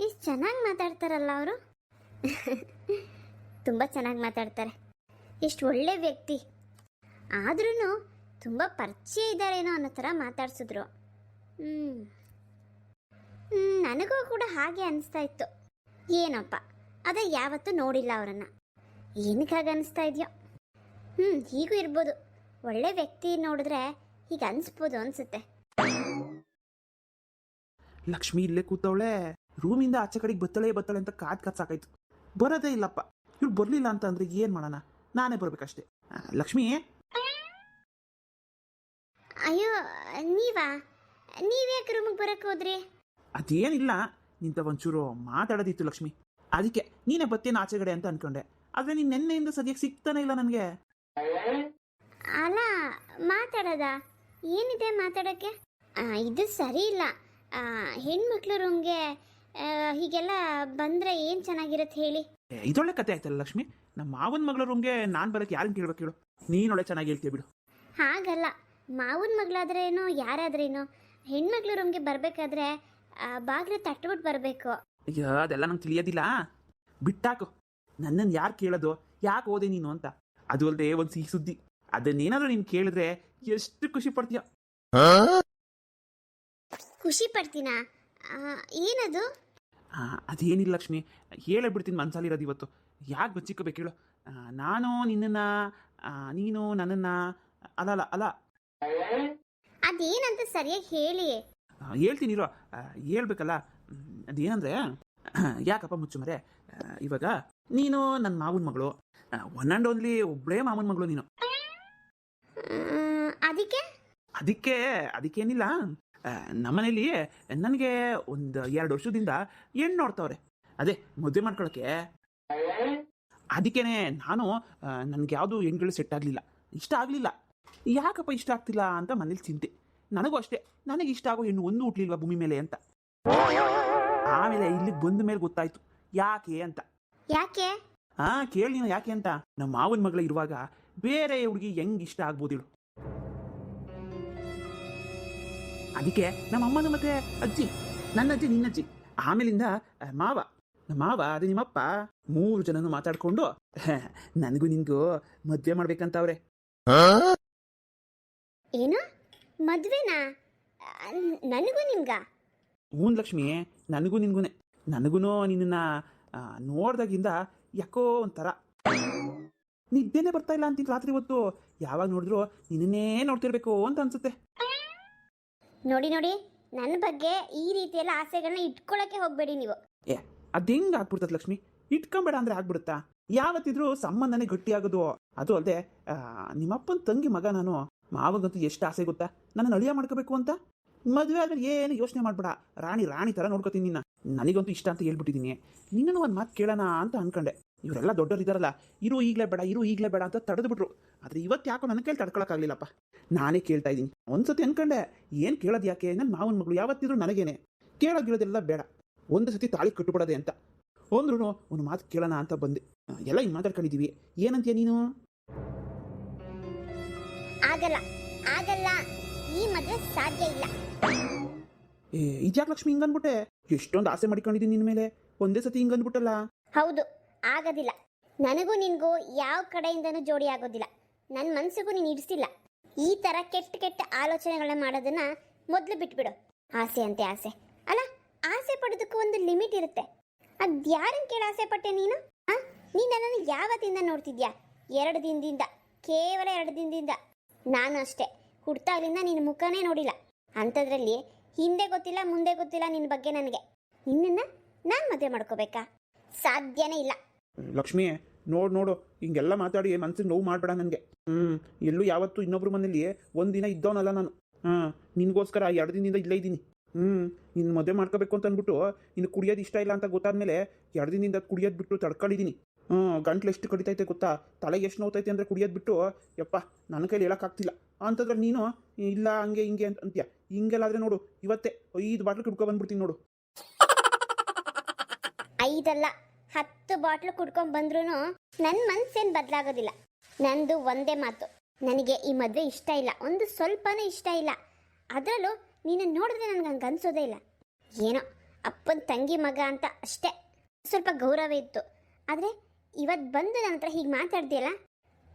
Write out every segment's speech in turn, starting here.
ಇಷ್ಟು ಚೆನ್ನಾಗಿ ಮಾತಾಡ್ತಾರಲ್ಲ ಅವರು? ತುಂಬ ಚೆನ್ನಾಗಿ ಮಾತಾಡ್ತಾರೆ. ಎಷ್ಟು ಒಳ್ಳೆ ವ್ಯಕ್ತಿ. ಆದ್ರೂ ತುಂಬ ಪರಿಚಯ ಇದ್ದಾರೇನೋ ಅನ್ನೋ ಥರ ಮಾತಾಡ್ಸಿದ್ರು. ಹ್ಞೂ ನನಗೂ ಕೂಡ ಹಾಗೆ ಅನಿಸ್ತಾ ಇತ್ತು. ಏನಪ್ಪ, ಅದೇ ಯಾವತ್ತೂ ನೋಡಿಲ್ಲ ಅವರನ್ನು. ಏನಕ್ಕಾಗ ಅನಿಸ್ತಾ ಇದೆಯೋ? ಹ್ಞೂ ಹೀಗೂ ಇರ್ಬೋದು. ಒಳ್ಳೆ ವ್ಯಕ್ತಿ ನೋಡಿದ್ರೆ ಹೀಗೆ ಅನಿಸ್ಬೋದು ಅನಿಸುತ್ತೆ. ಲಕ್ಷ್ಮಿ ಇಲ್ಲೇ ಕೂತವಳೆ. ರೂಮಿಂದ ಆಚೆ ಕಡೆಗೆ ಬತ್ತಳೆ ಬತ್ತಳೆ ಅಂತ ಕಾದ್ ಕಾದ್ ಸಾಕಾಯ್ತು. ಬರೋದೇ ಇಲ್ಲಪ್ಪ. ಇವ್ರು ಬರ್ಲಿಲ್ಲ ಅಂತ ಅಂದ್ರೆ ಏನ್ ಮಾಡೋಣ? ನಾನೇ ಬರ್ಬೇಕಷ್ಟೇ. ಲಕ್ಷ್ಮಿ? ಅಯ್ಯೋ ನೀವಾ? ನೀವ್ಯಾಕೆ ರೂಮಿಗೆ ಬರಕ್ಕೆ ಹೋದ್ರಿ? ಅದೇನಿಲ್ಲ. ನಿಂತ ಒಂಚೂರು ಮಾತಾಡೋದಿತ್ತು ಲಕ್ಷ್ಮಿ. ಅದಕ್ಕೆ ನೀನೇ ಬತ್ತೇನು ಆಚೆಗಡೆ ಅಂತ ಅನ್ಕೊಂಡೆ. ಆದ್ರೆ ನೀನ್ ನೆನ್ನೆಯಿಂದ ಸದ್ಯಕ್ಕೆ ಸಿಗ್ತಾನೆ ಇಲ್ಲ ನನಗೆ. ಅಲ್ಲ ಮಾತಾಡದ? ಏನಿದೆ ಮಾತಾಡಕ್ಕೆ ಇದು ಸರಿ ಇಲ್ಲ. ಹೆಣ್ಮಕ್ಳು ರೂಮ್ಗೆ ಆ, ಹೀಗೆಲ್ಲ ಬಂದ್ರೆ ಏನ್ ಚೆನ್ನಾಗಿರುತ್ತೆ ಹೇಳಿ? ಇದೊಳ್ಳೆ ಕತೆ ಆಯ್ತಲ್ಲ ಲಕ್ಷ್ಮಿ? ನಮ್ಮ ಮಾವನ ಮಗಳ ರೂಮ್ಗೆ ನಾನ್ ಬರಕ್ಕೆ ಯಾರನ್ನ ಕೇಳ್ಬೇಕು ಹೇಳು? ನೀನೊಳ್ಳೆ ಚೆನ್ನಾಗಿ ಹೇಳ್ತೀಯ ಬಿಡು. ಹಾಗಲ್ಲ. ಮಾವನ ಮಗಳಾದ್ರೇನು ಯಾರಾದ್ರೇನು ಹೆಣ್ಮಕ್ಳು ರೂಮ್ಗೆ ಬರಬೇಕಾದ್ರೆ ಬಾಗಿಲು ತಟ್ಬಿಟ್ಟು ಬರಬೇಕು. ಅಯ್ಯೋ ಅದೆಲ್ಲ ನಂಗೆ ತಿಳಿಯೋದಿಲ್ಲ. ಬಿಟ್ಟಾಕು. ನನ್ನನ್ನು ಯಾರು ಕೇಳೋದು? ಯಾಕೆ ಓದೆ ನೀನು ಅಂತ? ಅದು ಅಲ್ಲದೆ ಒಂದು ಸಿಹಿ ಸುದ್ದಿ. ಅದನ್ನೇನಾದ್ರೂ ನೀನು ಕೇಳಿದ್ರೆ ಎಷ್ಟು ಖುಷಿ ಪಡ್ತೀಯ? ಖುಷಿ ಪಡ್ತೀನಾ? ಆ, ಏನದು? ಆ, ಅದೇನಿಲ್ಲ ಲಕ್ಷ್ಮಿ. ಹೇಳಿಬಿಡ್ತೀನಿ ಬಿಡ್ತೀನಿ ಮನ್ಸಲ್ಲಿರೋದು ಇವತ್ತು. ಯಾಕೆ ಬಚ್ಚಿಕೋಬೇಕು ಹೇಳು. ಆ, ನಾನು ನಿನ್ನನ್ನ ಆ, ನೀನು ನನ್ನನ್ನ ಅಲ್ಲ ಅಲ್ಲ ಅಲ್ಲ. ಅದೇನಂತ ಸರಿಯಾಗಿ ಹೇಳಿ. ಆ, ಹೇಳ್ತೀನಿ ಇರೋ. ಆ, ಹೇಳ್ಬೇಕಲ್ಲ. ಅದೇನಂದ್ರೆ ಯಾಕಪ್ಪ ಮುಚ್ಚು ಮರೆ ಆ, ಇವಾಗ ನೀನು ನನ್ನ ಮಾವನ ಮಗಳು. ಒನ್ ಆ್ಯಂಡ್ ಓನ್ಲಿ ಒಬ್ಬಳೇ ಮಾವನ ಮಗಳು ನೀನು. ಅದಕ್ಕೆ? ಅದಕ್ಕೆ ಅದಕ್ಕೇನಿಲ್ಲ. ನಮ್ಮನೇಲಿ ನನಗೆ ಒಂದು ಎರಡು ವರ್ಷದಿಂದ ಹೆಣ್ಣು ನೋಡ್ತಾವ್ರೆ. ಅದೇ ಮದುವೆ ಮಾಡ್ಕೊಳಕ್ಕೆ. ಅದಕ್ಕೇನೆ ನಾನು ನನಗೆ ಯಾವುದು ಹೆಣ್ಗಳು ಸೆಟ್ ಆಗಲಿಲ್ಲ. ಇಷ್ಟ ಆಗಲಿಲ್ಲ. ಯಾಕಪ್ಪ ಇಷ್ಟ ಆಗ್ತಿಲ್ಲ ಅಂತ ಮನೇಲಿ ಚಿಂತೆ. ನನಗೂ ಅಷ್ಟೇ. ನನಗೆ ಇಷ್ಟ ಆಗೋ ಹೆಣ್ಣು ಒಂದು ಹುಟ್ಲಿಲ್ವಾ ಭೂಮಿ ಮೇಲೆ ಅಂತ. ಆಮೇಲೆ ಇಲ್ಲಿಗೆ ಬಂದ ಮೇಲೆ ಗೊತ್ತಾಯ್ತು. ಯಾಕೆ ಅಂತ. ಯಾಕೆ? ಹಾ ಕೇಳಿ ಯಾಕೆ ಅಂತ. ನಮ್ಮ ಮಾವನ ಮಗಳ ಇರುವಾಗ ಬೇರೆ ಹುಡುಗಿ ಹೆಂಗ್ ಇಷ್ಟ ಆಗ್ಬೋದು ಅದಕ್ಕೆ ನಮ್ಮ ಅಮ್ಮನ ಮತ್ತೆ ಅಜ್ಜಿ ನನ್ನ ಅಜ್ಜಿ ನಿನ್ನಜ್ಜಿ ಆಮೇಲಿಂದ ಆ, ಮಾವ. ನಮ್ಮ ಮಾವ ಅದು ನಿಮ್ಮಪ್ಪ. ಮೂರು ಜನನು ಮಾತಾಡ್ಕೊಂಡು ನನಗೂ ನಿನ್ಗೂ ಮದ್ವೆ ಮಾಡ್ಬೇಕಂತವ್ರೆ. ಏನು? ಮದ್ವೆನಾ? ನನಗೂ ನಿಮ್ಗ? ಮೂನ್ ಲಕ್ಷ್ಮಿ ನನಗೂ ನಿನ್ಗೂನೆ. ನನಗೂ ನಿನ್ನ ನೋಡ್ದಾಗಿಂದ ಯಾಕೋ ಒಂಥರ. ನಿದ್ದೆನೆ ಬರ್ತಾ ಇಲ್ಲ ಅಂತೀನಿ ರಾತ್ರಿ ಹೊತ್ತು. ಯಾವಾಗ ನೋಡಿದ್ರು ನಿನ್ನೇ ನೋಡ್ತಿರ್ಬೇಕು ಅಂತ ಅನ್ಸುತ್ತೆ. ನೋಡಿ ನೋಡಿ ನನ್ನ ಬಗ್ಗೆ ಈ ರೀತಿಯೆಲ್ಲ ಆಸೆಗಳನ್ನ ಇಟ್ಕೊಳಕ್ಕೆ ಹೋಗ್ಬೇಡಿ ನೀವು. ಏ, ಅದ್ ಹೆಂಗ್ ಆಗ್ಬಿಡ್ತದ ಲಕ್ಷ್ಮಿ? ಇಟ್ಕೊಂಬೇಡ ಅಂದ್ರೆ ಆಗ್ಬಿಡುತ್ತಾ? ಯಾವತ್ತಿದ್ರೂ ಸಂಬಂಧನೇ ಗಟ್ಟಿಯಾಗೋದು. ಅದು ಅಲ್ಲದೆ ನಿಮ್ಮಪ್ಪನ ತಂಗಿ ಮಗ ನಾನು, ಮಾವಗಂತೂ ಎಷ್ಟು ಆಸೆ ಗೊತ್ತಾ? ನನ್ನ ಅಳಿಯ ಮಾಡ್ಕೋಬೇಕು ಅಂತ? ಮದುವೆ ಆದ್ರೆ ಏನು ಯೋಚನೆ ಮಾಡ್ಬೇಡ. ರಾಣಿ ರಾಣಿ ತರ ನೋಡ್ಕೋತೀನಿ ನಿನ್ನ. ನನಗಂತೂ ಇಷ್ಟ ಅಂತ ಹೇಳ್ಬಿಟ್ಟಿದ್ದೀನಿ ನಿನ್ನನ್ನು ಒಂದು ಮಾತು ಕೇಳೋಣ ಅಂತ ಅನ್ಕೊಂಡೆ. ಇವರೆಲ್ಲ ದೊಡ್ಡವ್ರು ಇದ್ದಾರಲ್ಲ ಇರು ಈಗಲೇ ಬೇಡ ಇರು ಈಗಲೇ ಬೇಡ ಅಂತ ತಡೆದು ಬಿಟ್ರು ಆದ್ರೆ ಇವತ್ತು ಯಾಕೋ ನನ್ನ ಕೇಳಿ ತಡ್ಕೊಳಕ್ಕಾಗಲಿಲ್ಲಪ್ಪ. ನಾನೇ ಕೇಳ್ತಾ ಇದ್ದೀನಿ. ಒಂದ್ಸತಿ ಅನ್ಕೊಂಡೆ ಏನು ಕೇಳೋದು ಯಾಕೆ? ನನ್ನ ಮಾವನ ಮಗಳು ಯಾವತ್ತಿದ್ರು ನನಗೇನೆ. ಕೇಳೋದಿರೋದೆಲ್ಲ ಬೇಡ. ಒಂದು ಸತಿ ತಾಳಿ ಕಟ್ಟುಬಿಡೋದೆ ಅಂತ. ಅಂದ್ರೂ ಒಂದು ಮಾತು ಕೇಳೋಣ ಅಂತ ಬಂದೆ. ಎಲ್ಲ ಹಿಂಗೆ ಮಾತಾಡ್ಕೊಂಡಿದ್ದೀವಿ. ಏನಂತೀಯ ನೀನು? ಆಗಲ್ಲ. ಆಗಲ್ಲ. ಈ ಮದುವೆ ಸಾಧ್ಯ ಇಲ್ಲ. ಏ ಇದ್ಯಾಕೆ ಲಕ್ಷ್ಮಿ ಹಿಂಗ್ ಅಂದ್ಬಿಟ್ಟೆ ಎಷ್ಟೊಂದು ಆಸೆ ಮಾಡ್ಕೊಂಡಿದ್ದೀನಿ ನಿನ್ನ ಮೇಲೆ. ಒಂದೇ ಸತಿ ಹಿಂಗ್ ಅಂದ್ಬಿಟ್ಟಲ್ಲ ಹೌದು. ಆಗೋದಿಲ್ಲ. ನನಗೂ ನಿನಗೂ ಯಾವ ಕಡೆಯಿಂದನೂ ಜೋಡಿ ಆಗೋದಿಲ್ಲ. ನನ್ನ ಮನಸ್ಸಿಗೂ ನೀನು ಇಡಿಸಿಲ್ಲ. ಈ ಥರ ಕೆಟ್ಟ ಕೆಟ್ಟ ಆಲೋಚನೆಗಳನ್ನ ಮಾಡೋದನ್ನ ಮೊದಲು ಬಿಟ್ಬಿಡು. ಆಸೆ ಅಂತೆ ಆಸೆ. ಅಲ್ಲ, ಆಸೆ ಪಡೋದಕ್ಕೂ ಒಂದು ಲಿಮಿಟ್ ಇರುತ್ತೆ. ಅದು ಯಾರನ್ನು ಕೇಳಿ ಆಸೆ ಪಟ್ಟೆ ನೀನು? ಆ? ನೀನು ನನ್ನನ್ನು ಯಾವತ್ತಿಂದ ನೋಡ್ತಿದ್ಯಾ? ಎರಡು ದಿನದಿಂದ. ಕೇವಲ ಎರಡು ದಿನದಿಂದ. ನಾನು ಅಷ್ಟೇ. ಹುಡ್ತಾಗ್ಲಿಂದ ನಿನ್ನ ಮುಖನೇ ನೋಡಿಲ್ಲ. ಅಂಥದ್ರಲ್ಲಿ ಹಿಂದೆ ಗೊತ್ತಿಲ್ಲ, ಮುಂದೆ ಗೊತ್ತಿಲ್ಲ ನಿನ್ನ ಬಗ್ಗೆ ನನಗೆ. ನಿನ್ನನ್ನು ನಾನು ಮದುವೆ ಮಾಡ್ಕೋಬೇಕಾ? ಸಾಧ್ಯನೇ ಇಲ್ಲ. ಲಕ್ಷ್ಮಿ, ನೋಡು ನೋಡು, ಹಿಂಗೆಲ್ಲ ಮಾತಾಡಿ ಮನ್ಸಿಗೆ ನೋವು ಮಾಡಬೇಡ ನನಗೆ. ಹ್ಞೂ ಎಲ್ಲೂ ಯಾವತ್ತೂ ಇನ್ನೊಬ್ರ ಮನೇಲಿ ಒಂದಿನ ಇದ್ದವನಲ್ಲ ನಾನು. ಹಾಂ, ನಿನಗೋಸ್ಕರ ಎರಡು ದಿನದಿಂದ ಇಲ್ಲೇ ಇದ್ದೀನಿ. ಹ್ಞೂ ನಿನ್ನ ಮದುವೆ ಮಾಡ್ಕೋಬೇಕು ಅಂತ ಅಂದ್ಬಿಟ್ಟು ನಿನ್ನ ಕುಡಿಯೋದು ಇಷ್ಟ ಇಲ್ಲ ಅಂತ ಗೊತ್ತಾದ್ಮೇಲೆ ಎರಡು ದಿನದಿಂದ ಕುಡಿಯೋದು ಬಿಟ್ಟು ತಡ್ಕೊಂಡಿದ್ದೀನಿ. ಹ್ಞೂ ಗಂಟ್ಲು ಎಷ್ಟು ಕಡಿತೈತೆ ಗೊತ್ತಾ? ತಲೆಗೆ ಎಷ್ಟು ನೋತೈತೆ ಅಂದರೆ ಕುಡಿಯೋದು ಬಿಟ್ಟು, ಯಪ್ಪ ನನ್ನ ಕೈಲಿ ಹೇಳೋಕ್ಕಾಗ್ತಿಲ್ಲ ಅಂತಂದ್ರೆ ನೀನು, ಇಲ್ಲ, ಹಂಗೆ, ಹಿಂಗೆ ಅಂತ ಅಂತೀಯ? ಹಿಂಗೆಲ್ಲಾದ್ರೆ ನೋಡು, ಇವತ್ತೇ ಐದು ಬಾಟ್ಲು ಕುಡ್ಕೊ ಬಂದ್ಬಿಡ್ತೀನಿ ನೋಡು. ಐದಲ್ಲ. ಹತ್ತು ಬಾಟ್ಲು ಕುಡ್ಕೊಂಡ್ ಬಂದ್ರೂ ನನ್ನ ಮನ್ಸೇನು ಬದಲಾಗೋದಿಲ್ಲ. ನಂದು ಒಂದೇ ಮಾತು. ನನಗೆ ಈ ಮದುವೆ ಇಷ್ಟ ಇಲ್ಲ. ಒಂದು ಸ್ವಲ್ಪನೂ ಇಷ್ಟ ಇಲ್ಲ. ಅದರಲ್ಲೂ ನೀನು ನೋಡಿದ್ರೆ ನನಗೆ ಹಂಗೆ ಅನ್ಸೋದೇ ಇಲ್ಲ. ಏನೋ ಅಪ್ಪನ ತಂಗಿ ಮಗ ಅಂತ ಅಷ್ಟೇ. ಸ್ವಲ್ಪ ಗೌರವ ಇತ್ತು. ಆದರೆ ಇವತ್ತು ಬಂದು ನನ್ನ ಹತ್ರ ಹೀಗೆ ಮಾತಾಡ್ದೆಯಲ್ಲ?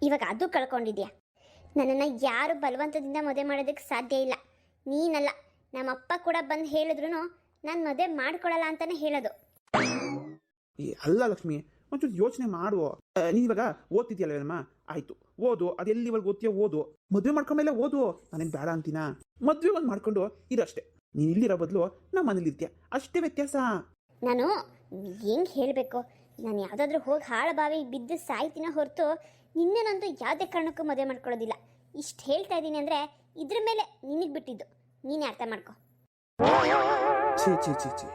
ಇವಾಗ ಅದು ಕಳ್ಕೊಂಡಿದ್ಯಾ? ನನ್ನನ್ನು ಯಾರು ಬಲವಂತದಿಂದ ಮದುವೆ ಮಾಡೋದಕ್ಕೆ ಸಾಧ್ಯ ಇಲ್ಲ. ನೀನಲ್ಲ, ನಮ್ಮಪ್ಪ ಕೂಡ ಬಂದು ಹೇಳಿದ್ರು ನಾನು ಮದುವೆ ಮಾಡ್ಕೊಳ್ಳಲ್ಲ ಅಂತಲೇ ಹೇಳೋದು. ಏ ಅಲ್ಲ ಲಕ್ಷ್ಮಿ ಒಂಚೂರು ಯೋಚನೆ ಮಾಡುವ? ನೀವಾಗ ಇವಾಗ ಏನಮ್ಮ ಆಯ್ತು ಓದು ಅದೆಲ್ಲಿವರೆಗೆ ಓದ್ತೀಯ ಓದು. ಮದುವೆ ಮಾಡ್ಕೊಂಡ್ಮೇಲೆ ಓದು. ನಾನೇನು ಬೇಡ ಅಂತೀನ? ಮದ್ವೆ ಒಂದು ಮಾಡ್ಕೊಂಡು ಇರಷ್ಟೇ ನೀನು ಇಲ್ಲಿರೋ ಬದಲು ನಮ್ಮ ಮನೇಲಿ ಇರ್ತೀಯ? ಅಷ್ಟೇ ವ್ಯತ್ಯಾಸ. ನಾನು ಹೆಂಗ್ ಹೇಳ್ಬೇಕು? ನಾನು ಯಾವುದಾದ್ರೂ ಹೋಗಿ ಹಾಳ ಬಾವಿ ಬಿದ್ದು ಸಾಯ್ತಿನ ಹೊರತು ನಿನ್ನನ್ನಂತೂ ಯಾವುದೇ ಕಾರಣಕ್ಕೂ ಮದುವೆ ಮಾಡ್ಕೊಳ್ಳೋದಿಲ್ಲ. ಇಷ್ಟು ಹೇಳ್ತಾ ಇದ್ದೀನಿ ಅಂದರೆ ಇದ್ರ ಮೇಲೆ ನಿನಗೆ ಬಿಟ್ಟಿದ್ದು. ನೀನೇ ಅರ್ಥ ಮಾಡ್ಕೊ. ಛೇ ಛೇ ಛೇ ಛೇ.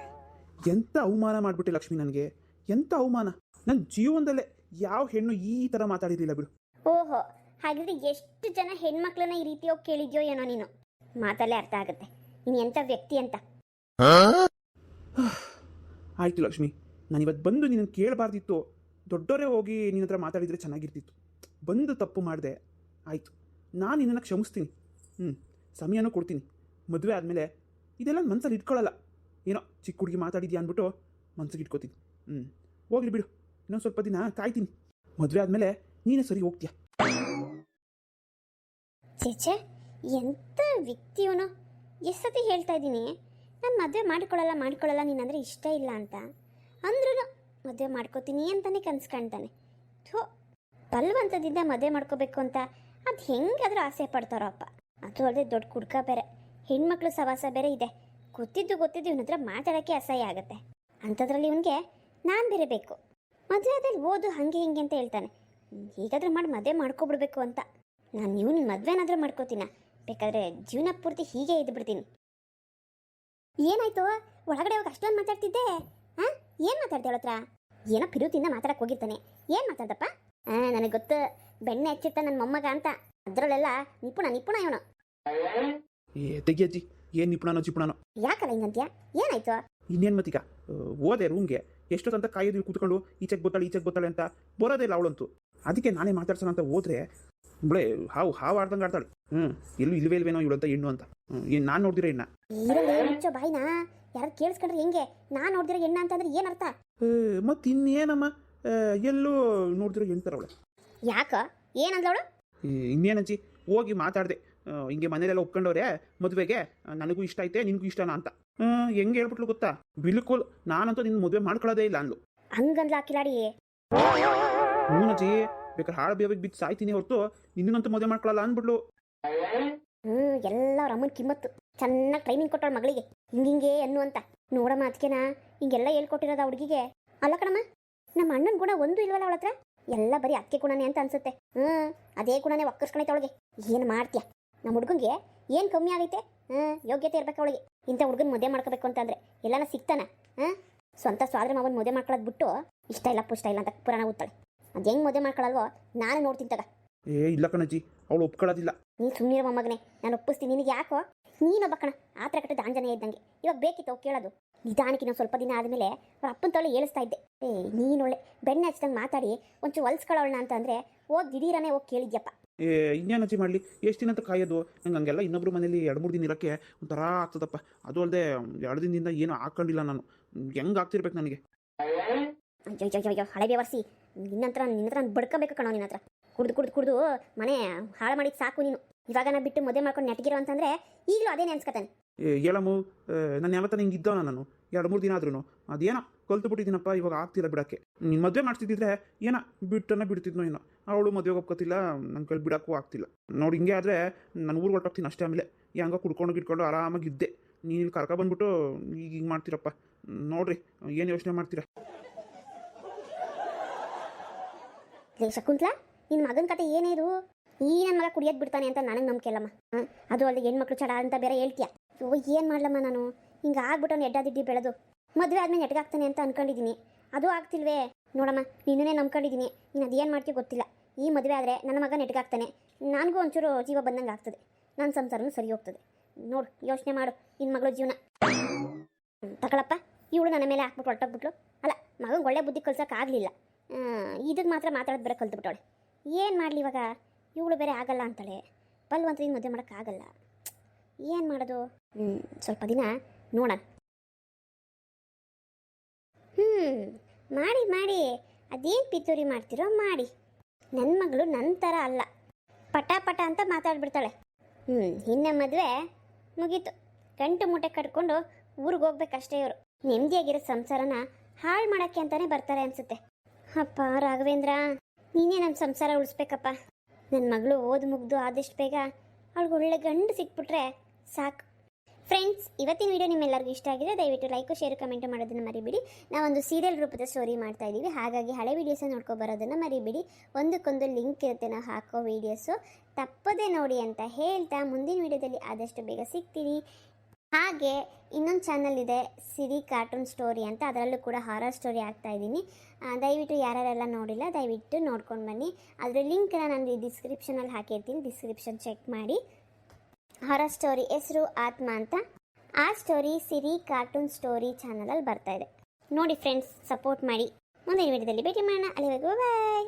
ಎಂಥ ಅವಮಾನ ಮಾಡಿಬಿಟ್ಟೆ ಲಕ್ಷ್ಮಿ ನನಗೆ? ಎಂಥ ಅವಮಾನ? ನನ್ನ ಜೀವನದಲ್ಲೇ ಯಾವ ಹೆಣ್ಣು ಈ ಥರ ಮಾತಾಡಿರಲಿಲ್ಲ ಬಿಡು. ಓಹೋ ಹಾಗಿದ್ರೆ ಎಷ್ಟು ಜನ ಹೆಣ್ಮಕ್ಳನ್ನ ಈ ರೀತಿ ಹೋಗಿ ಕೇಳಿದ್ಯೋ ಏನೋ ನೀನು? ಮಾತಲ್ಲೇ ಅರ್ಥ ಆಗುತ್ತೆ. ನೀನು ಎಂಥ ವ್ಯಕ್ತಿ ಅಂತ? ಆಯಿತು ಲಕ್ಷ್ಮಿ ನಾನು ಇವತ್ತು ಬಂದು ನಿನ್ನ ಕೇಳಬಾರ್ದಿತ್ತು. ದೊಡ್ಡವರೇ ಹೋಗಿ ನಿನ್ನ ಹತ್ರ ಮಾತಾಡಿದರೆ ಚೆನ್ನಾಗಿರ್ತಿತ್ತು. ಬಂದು ತಪ್ಪು ಮಾಡಿದೆ. ಆಯಿತು ನಾನು ನಿನ್ನನ್ನು ಕ್ಷಮಿಸ್ತೀನಿ. ಹ್ಞೂ ಸಮಯನೂ ಕೊಡ್ತೀನಿ. ಮದುವೆ ಆದಮೇಲೆ ಇದೆಲ್ಲ ಮನ್ಸಲ್ಲಿ ಇಟ್ಕೊಳ್ಳಲ್ಲ ಏನೋ ಚಿಕ್ಕ ಹುಡುಗಿ ಮಾತಾಡಿದ್ಯಾ ಅಂದ್ಬಿಟ್ಟು ಮನ್ಸಿಗೆ ಇಟ್ಕೋತೀನಿ. ಹ್ಞೂ ಹೋಗ್ಲಿ ಬಿಡು. ಇನ್ನೊಂದು ಸ್ವಲ್ಪ ದಿನ ಕಾಯ್ತೀನಿ. ಮದುವೆ ಆದಮೇಲೆ ನೀನೇ ಸರಿ ಹೋಗ್ತೀಯ. ಚೇಚೆ ಎಂಥ ವ್ಯಕ್ತಿ ಇವನು? ಎಷ್ಟು ಸತಿ ಹೇಳ್ತಾ ಇದ್ದೀನಿ? ನಾನು ಮದುವೆ ಮಾಡ್ಕೊಳ್ಳಲ್ಲ ಮಾಡ್ಕೊಳ್ಳಲ್ಲ ನೀನಂದರೆ ಇಷ್ಟ ಇಲ್ಲ ಅಂತ. ಅಂದ್ರೂ ಮದುವೆ ಮಾಡ್ಕೋತೀನಿ ಅಂತಾನೆ ಕನ್ಸು ಕಾಣ್ತಾನೆ. ಥೋ, ಬಲವಂತದಿಂದ ಮದುವೆ ಮಾಡ್ಕೋಬೇಕು ಅಂತ ಅದು ಹೆಂಗಾದ್ರೂ ಆಸೆ ಪಡ್ತಾರೋ ಅಪ್ಪ. ಅದು ಅಲ್ಲದೆ ದೊಡ್ಡ ಕುಡ್ಕ ಬೇರೆ. ಹೆಣ್ಮಕ್ಳು ಸವಾಸ ಬೇರೆ ಇದೆ. ಗೊತ್ತಿದ್ದು ಗೊತ್ತಿದ್ದು ಇವನ ಹತ್ರ ಮಾತಾಡೋಕ್ಕೆ ಅಸಹ್ಯ ಆಗುತ್ತೆ. ಅಂಥದ್ರಲ್ಲಿ ಇವನಿಗೆ ನಾನು ಬೇರೆ ಬೇಕು ಮದುವೆ ಆದಲ್ಲಿ ಓದು ಹಾಗೆ ಹಿಂಗೆ ಅಂತ ಹೇಳ್ತಾನೆ. ಹೀಗಾದ್ರೂ ಮಾಡಿ ಮದುವೆ ಮಾಡ್ಕೊಬಿಡ್ಬೇಕು ಅಂತ. ನಾನು ಇವನು ಮದುವೆನಾದರೂ ಮಾಡ್ಕೋತೀನ. ಬೇಕಾದ್ರೆ ಜೀವನ ಪೂರ್ತಿ ಹೀಗೆ ಇದ್ಬಿಡ್ತೀನಿ ಏನಾಯ್ತು? ಒಳಗಡೆ ಹೋಗಿ ಅಷ್ಟೊಂದು ಮಾತಾಡ್ತಿದ್ದೆ. ಹಾ ಏನು ಮಾತಾಡ್ದೆ ಅವಳತ್ರ? ಏನೋ ಪಿರುತಿಂದ ಮಾತಾಡಕ್ಕೆ ಹೋಗಿರ್ತಾನೆ. ಏನು ಮಾತಾಡ್ದಪ್ಪ? ಹಾಂ ನನಗೆ ಗೊತ್ತು. ಬೆಣ್ಣೆ ಹಚ್ಚಿರ್ತ ನನ್ನ ಮೊಮ್ಮಗ ಅಂತ. ಅದರಲ್ಲೆಲ್ಲ ನಿಪುಣ ನಿಪುಣ ಇವನು. ಏ ಏನು ನಿಪುಣನೋ ಚಿಪುಣನೋ? ಯಾಕಲ್ಲ ಹಿಂಗಂತ್ಯ? ಏನಾಯ್ತು? ಇನ್ನೇನ್ ಮತ್ತೀಗ? ಓದೆ ಹೋದೆ ರೂಮ್ಗೆ. ಎಷ್ಟೊತ್ತಂತ ಕಾಯೋದು ಕೂತ್ಕೊಂಡು ಈಚೆಗೆ ಗೊತ್ತಾಳೆ ಈಚೆಗೆ ಗೊತ್ತಾಳೆ ಅಂತ ಬರೋದೇ ಇಲ್ಲ ಅವಳಂತೂ. ಅದಕ್ಕೆ ನಾನೇ ಮಾತಾಡ್ಸೋಣ ಅಂತ ಹೋದ್ರೆ ಬಳೆ ಹಾವು ಹಾವು ಆಡ್ದಂಗೆ ಆಡ್ತಾಳೆ. ಹ್ಞೂ ಎಲ್ಲೂ ಇಲ್ವೇ ಇಲ್ವೇನೋ ಇವಳಂತ ಹೆಣ್ಣು ಅಂತ. ಏನು ನಾನು ನೋಡಿದಿರ ಹೆಣ್ಣ? ಬಾಯ್ನ. ಯಾರು ಕೇಳಿಸ್ಕೊಂಡ್ರೆ ಹೆಂಗೆ? ನಾನು ನೋಡಿದಿರ ಹೆಣ್ಣ ಅಂತಂದ್ರೆ ಏನು ಅರ್ಥ? ಮತ್ ಇನ್ನೇನಮ್ಮ? ಎಲ್ಲೂ ನೋಡ್ದಿರೋ ಹೆಣ್ತಾರ ಅವಳು. ಯಾಕ? ಏನಂದ್ಲವಳು ಇನ್ನೇನಂಚಿ ಹೋಗಿ ಮಾತಾಡಿದೆ. ಹಿಂಗೆ ಮನೇಲೆಲ್ಲ ಒಪ್ಕೊಂಡವ್ರೆ ಮದುವೆಗೆ ನನಗೂ ಇಷ್ಟ ಐತೆ ನಿನಗೂ ಇಷ್ಟನಾ? ಅಂತ. ಹೆಂಗೆ ಹೇಳ್ಬಿಟ್ಲು ಗೊತ್ತಾ? ಬಿಲ್ಕುಲ್ ನಾನಂತೂ ನಿನ್ನ ಮದುವೆ ಮಾಡ್ಕೊಳ್ಳೋದೇ ಇಲ್ಲ ಅಂದ್ಲು. ಹಂಗಂದ್ಲ ಕಿಲಾಡಿ. ಹ್ಞೂನಜ್ಜಿ ಬೇಕಾದ್ರೆ ಹಾಳು ಬೇವಿಗೆ ಬಿದ್ದು ಸಾಯ್ತೀನಿ ಹೊರತು ನಿನ್ನಂತೂ ಮದುವೆ ಮಾಡ್ಕೊಳ್ಳಲ್ಲ ಅಂದ್ಬಿಡ್ಲು ಹ್ಮ್ ಎಲ್ಲ ಅವ್ರ ಅಮ್ಮನ ಕಿಮ್ಮತ್ತು. ಚೆನ್ನಾಗಿ ಟ್ರೈನಿಂಗ್ ಕೊಟ್ಟವಳ ಮಗಳಿಗೆ. ಹಿಂಗಿಂಗೆ ಅನ್ನು ಅಂತ. ನೋಡಮ್ಮ ಅದಕ್ಕೆನಾ ಹಿಂಗೆಲ್ಲ ಹೇಳ್ಕೊಟ್ಟಿರೋದ ಹುಡುಗಿಗೆ. ಅಲ್ಲ ಕಣಮ್ಮ ನಮ್ಮ ಅಣ್ಣನ ಗುಣ ಒಂದು ಇಲ್ವಲ್ಲ ಅವಳತ್ರ? ಎಲ್ಲ ಬರೀ ಅಕ್ಕೆ ಗುಣನೇ ಅಂತ ಅನ್ಸುತ್ತೆ. ಹ್ಮ್ ಅದೇ ಗುಣನೇ ಒಕ್ಕರ್ಸ್ಕೊಳೈತೆ ಅವಳಿಗೆ. ಏನು ಮಾಡ್ತೀಯ? ನಮ್ಮ ಹುಡುಗಂಗೆ ಏನು ಕಮ್ಮಿ ಆಗೈತೆ? ಹ್ಮ್ ಯೋಗ್ಯತೆ ಇರ್ಬೇಕು ಅವಳಿಗೆ. ಇಂಥ ಹುಡುಗನ ಮದುವೆ ಮಾಡ್ಕೋಬೇಕು ಅಂತಂದ್ರೆ ಎಲ್ಲಾನ ಸಿಗ್ತಾನ ಹಾಂ? ಸ್ವಂತ ಸ್ವಾದ್ರ ಮಾವನ್ ಮದುವೆ ಮಾಡ್ಕೊಳ್ಳೋದು ಬಿಟ್ಟು ಇಷ್ಟ ಇಲ್ಲ ಪುಷ್ಟ ಇಲ್ಲ ಅಂತ ಪುರಾಣ ಓದ್ತಾಳೆ. ಅದು ಹೆಂಗೆ ಮದುವೆ ಮಾಡ್ಕೊಳ್ಳಲ್ವೋ ನಾನು ನೋಡ್ತೀನಿ ತಗ. ಏ ಇಲ್ಲ ಕಣಜ್ಜಿ ಅವಳು ಒಪ್ಕೊಳ್ಳೋದಿಲ್ಲ ನೀ ಸುಮ್ಮನಿರೋ ಮೊಮ್ಮಗನೇ ನಾನು ಒಪ್ಪಿಸ್ತೀನಿ. ನಿನಗೆ ಯಾಕೋ? ನೀನೊಬ್ಬ ಕಣ ಆತರ ಕಟ್ಟದ ಆಂಜನೇಯ ಇದ್ದಂಗೆ. ಇವಾಗ ಬೇಕಿತ್ತು ಕೇಳೋದು. ನಿಧಾನಕ್ಕೆ ನಾವು ಸ್ವಲ್ಪ ದಿನ ಆದಮೇಲೆ ಅವ್ರ ಅಪ್ಪನ ತೊಳೆ ಏಳಿಸ್ತಾ ಇದ್ದೆ. ಏ ನೀನೊಳ್ಳೆ ಬೆಣ್ಣೆ ಹಚ್ಚಿದಂಗೆ ಮಾತಾಡಿ ಒಂಚೂರು ಹೊಲ್ಸ್ಕೊಳ್ಳೋಣ ಅಂತ ಅಂದರೆ ಓದ್ ದಿಢೀರನೇ ಹೋಗಿ ಕೇಳಿದ್ಯಪ್ಪ. ಏ ಇನ್ನೇನಜ್ಜಿ ಮಾಡಲಿ? ಎಷ್ಟು ದಿನ ಅಂತ ಕಾಯೋದು? ನಂಗೆ ಹಂಗೆಲ್ಲ ಇನ್ನೊಬ್ರು ಮನೇಲಿ ಎರಡು ಮೂರು ದಿನ ಇರೋಕ್ಕೆ ಒಂಥರ ಆಗ್ತದಪ್ಪ. ಅದು ಅಲ್ಲದೆ ಎರಡು ದಿನದಿಂದ ಏನು ಹಾಕೊಂಡಿಲ್ಲ ನಾನು. ಹೆಂಗೆ ಆಗ್ತಿರ್ಬೇಕು ನನಗೆ? ಹಳೆ ವ್ಯವಸ್ಥೆ ನಿನ್ನ ಹತ್ರ ನಿನ್ನ ಹತ್ರ ಬಡ್ಕೋಬೇಕು ಕಣೋ ನಿನ್ನ ಹತ್ರ ಕುಡ್ದು ಕುಡ್ದು ಕುಡ್ದು ಮನೆ ಹಾಳು ಮಾಡಿದ್ದು ಸಾಕು ನೀನು. ಇವಾಗ ನಾ ಬಿಟ್ಟು ಮದುವೆ ಮಾಡ್ಕೊಂಡು ನೆಟ್ಗಿರೋ ಅಂತಂದ್ರೆ ಈಗಲೂ ಅದೇ ನೆನ್ಸ್ಕೊತಾನೆ. ಏ ಹೇಳಮ್ಮು ನಾನು ಯಾವತ್ತ ಹಿಂಗೆ ಇದ್ದವನ ನಾನು? ಎರಡು, ಮೂರು ದಿನ ಆದ್ರೂ ಅದೇನೋ? ಕಲ್ತು ಬಿಟ್ಟಿದ್ದೀನಪ್ಪ, ಇವಾಗ ಆಗ್ತಿಲ್ಲ ಬಿಡೋಕ್ಕೆ. ನೀನು ಮದುವೆ ಮಾಡ್ತಿದ್ದಿದ್ರೆ ಏನೋ ಬಿಟ್ಟನ್ನ ಬಿಡ್ತಿದ್ನೋ ಏನೋ. ಅವಳು ಮದುವೆಗೆ ಒಪ್ಕೋತಿಲ್ಲ ನನ್ನ ಕೈಲಿ ಬಿಡೋಕ್ಕೂ ಆಗ್ತಿಲ್ಲ. ನೋಡಿ, ಹಿಂಗೆ ಆದರೆ ನಾನು ಊರಿಗೆ ಹೊರಟೋಗ್ತೀನಿ ಅಷ್ಟೇ ಆಮೇಲೆ. ಹೆಂಗೋ ಕುಡ್ಕೊಂಡು ಗಿಡ್ಕೊಂಡು ಆರಾಮಾಗಿದ್ದೆ ನೀನು ಇಲ್ಲಿ ಕರ್ಕ ಬಂದ್ಬಿಟ್ಟು ಈಗ ಹಿಂಗೆ ಮಾಡ್ತೀರಪ್ಪ. ನೋಡ್ರಿ, ಏನು ಯೋಚನೆ ಮಾಡ್ತೀರಾ? ಶಕುಂತ್ಲಾ ನಿನ್ನ ಮಗನ ಕತೆ ಏನೇದು ಈ ನನ್ನ ಮಗ ಕುಡಿಯೋದು ಬಿಡ್ತಾನೆ ಅಂತ ನನಗೆ ನಂಬಿಕೆ ಅಲ್ಲಮ್ಮ ಹಾಂ? ಅದು ಅಲ್ಲದೆ ಹೆಣ್ಮಕ್ಳು ಚಡ ಅಂತ ಬೇರೆ ಹೇಳ್ತೀಯ? ಓ ಏನು ಮಾಡಲಮ್ಮ ನಾನು? ಹಿಂಗೆ ಆಗ್ಬಿಟ್ಟು ಎಡ್ಡಾದಿಡ್ಡಿ ಬೆಳೆದು ಮದುವೆ ಆದ್ಮೇಲೆ ನೆಟ್ಗಾಗ್ತಾನೆ ಅಂತ ಅನ್ಕೊಂಡಿದ್ದೀನಿ ಅದು ಆಗ್ತಿಲ್ವೇ? ನೋಡಮ್ಮ ನಿನ್ನೇ ನಂಬ್ಕೊಂಡಿದ್ದೀನಿ ನೀನು ಅದೇನು ಮಾಡ್ತೀವಿ ಗೊತ್ತಿಲ್ಲ. ಈ ಮದುವೆ ಆದರೆ ನನ್ನ ಮಗ ನೆಟ್ಗಾಗ್ತಾನೆ ನನಗೂ ಒಂಚೂರು ಜೀವ ಬಂದಂಗೆ ಆಗ್ತದೆ. ನನ್ನ ಸಂಸಾರನೂ ಸರಿ ಹೋಗ್ತದೆ. ನೋಡು, ಯೋಚನೆ ಮಾಡು ನಿನ್ನ ಮಗಳ ಜೀವನ. ತಗೊಳಪ್ಪ ಇವಳು ನನ್ನ ಮೇಲೆ ಹಾಕ್ಬಿಟ್ಟು ಹೊರಟೋಗ್ಬಿಟ್ಲು. ಅಲ್ಲ, ಮಗಂಗೆ ಒಳ್ಳೆ ಬುದ್ಧಿ ಕಲ್ಸೋಕ್ಕಾಗಲಿಲ್ಲ ಇದಕ್ಕೆ ಮಾತ್ರ ಮಾತಾಡೋದು ಬೇರೆ ಕಲ್ತ್ಬಿಟ್ಟವಳೆ. ಏನು ಮಾಡಲಿ ಇವಾಗ? ಇವಳು ಬೇರೆ ಆಗಲ್ಲ ಅಂತಾಳೆ. ಬಲ್ವಂತದಿಂದ ಮದುವೆ ಮಾಡೋಕ್ಕಾಗಲ್ಲ ಏನು ಮಾಡೋದು? ಸ್ವಲ್ಪ ದಿನ ನೋಡೋಣ. ಹ್ಞೂ ಮಾಡಿ ಮಾಡಿ. ಅದೇನು ಪಿತೂರಿ ಮಾಡ್ತೀರೋ ಮಾಡಿ. ನನ್ನ ಮಗಳು ನನ್ನ ಥರ ಅಲ್ಲ. ಪಟ ಪಟ ಅಂತ ಮಾತಾಡ್ಬಿಡ್ತಾಳೆ. ಹ್ಞೂ ಇನ್ನ ಮದುವೆ ಮುಗೀತು. ಗಂಟು ಮೂಟೆ ಕಟ್ಕೊಂಡು ಊರಿಗೆ ಹೋಗ್ಬೇಕಷ್ಟೇ ಇವರು. ನೆಮ್ಮದಿಯಾಗಿರೋ ಸಂಸಾರನ ಹಾಳು ಮಾಡೋಕ್ಕೆ ಅಂತಲೇ ಬರ್ತಾರೆ ಅನಿಸುತ್ತೆ. ಅಪ್ಪ, ರಾಘವೇಂದ್ರ, ನೀನೇ ನಮ್ಮ ಸಂಸಾರ ಉಳಿಸ್ಬೇಕಪ್ಪ. ನನ್ನ ಮಗಳು ಓದು ಮುಗ್ದು ಆದಷ್ಟು ಬೇಗ ಅವಳಿಗೆ ಒಳ್ಳೆ ಗಂಡು ಸಿಕ್ಬಿಟ್ರೆ ಸಾಕು. ಫ್ರೆಂಡ್ಸ್ ಇವತ್ತಿನ ವಿಡಿಯೋ ನಿಮ್ಮೆಲ್ಲರಿಗೂ ಇಷ್ಟ ಆಗಿದೆ ದಯವಿಟ್ಟು ಲೈಕು ಶೇರ್ ಕಮೆಂಟ್ ಮಾಡೋದನ್ನು ಮರಿಬಿಡಿ. ನಾವೊಂದು ಸೀರಿಯಲ್ ರೂಪದ ಸ್ಟೋರಿ ಮಾಡ್ತಾ ಇದ್ದೀವಿ. ಹಾಗಾಗಿ ಹಳೆ ವೀಡಿಯೋಸ್ ನೋಡ್ಕೊ ಬರೋದನ್ನು ಮರಿಬಿಡಿ. ಒಂದಕ್ಕೊಂದು ಲಿಂಕ್ ಇರುತ್ತೆ, ನಾವು ಹಾಕೋ ವೀಡಿಯೋಸು ತಪ್ಪದೇ ನೋಡಿ ಅಂತ ಹೇಳ್ತಾ ಮುಂದಿನ ವಿಡಿಯೋದಲ್ಲಿ ಆದಷ್ಟು ಬೇಗ ಸಿಗ್ತೀನಿ. ಹಾಗೆ ಇನ್ನೊಂದು ಚಾನಲ್ ಇದೆ ಸಿರಿ ಕಾರ್ಟೂನ್ ಸ್ಟೋರಿ ಅಂತ. ಅದರಲ್ಲೂ ಕೂಡ ಹಾರರ್ ಸ್ಟೋರಿ ಆಗ್ತಾ ಇದ್ದೀನಿ. ದಯವಿಟ್ಟು ಯಾರ್ಯಾರೆಲ್ಲ ನೋಡಿಲ್ಲ, ದಯವಿಟ್ಟು ನೋಡ್ಕೊಂಡು ಬನ್ನಿ. ಅದರ ಲಿಂಕ್ನ ನಾನು ಡಿಸ್ಕ್ರಿಪ್ಷನಲ್ಲಿ ಹಾಕಿರ್ತೀನಿ. ಡಿಸ್ಕ್ರಿಪ್ಷನ್ ಚೆಕ್ ಮಾಡಿ. ಹಾರರ್ ಸ್ಟೋರಿ ಹೆಸರು ಆತ್ಮ ಅಂತ. ಆ ಸ್ಟೋರಿ ಸಿರಿ ಕಾರ್ಟೂನ್ ಸ್ಟೋರಿ ಚಾನಲಲ್ಲಿ ಬರ್ತಾ ಇದೆ. ನೋಡಿ ಫ್ರೆಂಡ್ಸ್ ಸಪೋರ್ಟ್ ಮಾಡಿ. ಮುಂದಿನ ವಿಡಿಯೋದಲ್ಲಿ ಭೇಟಿ ಮಾಡೋಣ. ಅಲ್ಲಿವರೆಗೂ ಬಾಯ್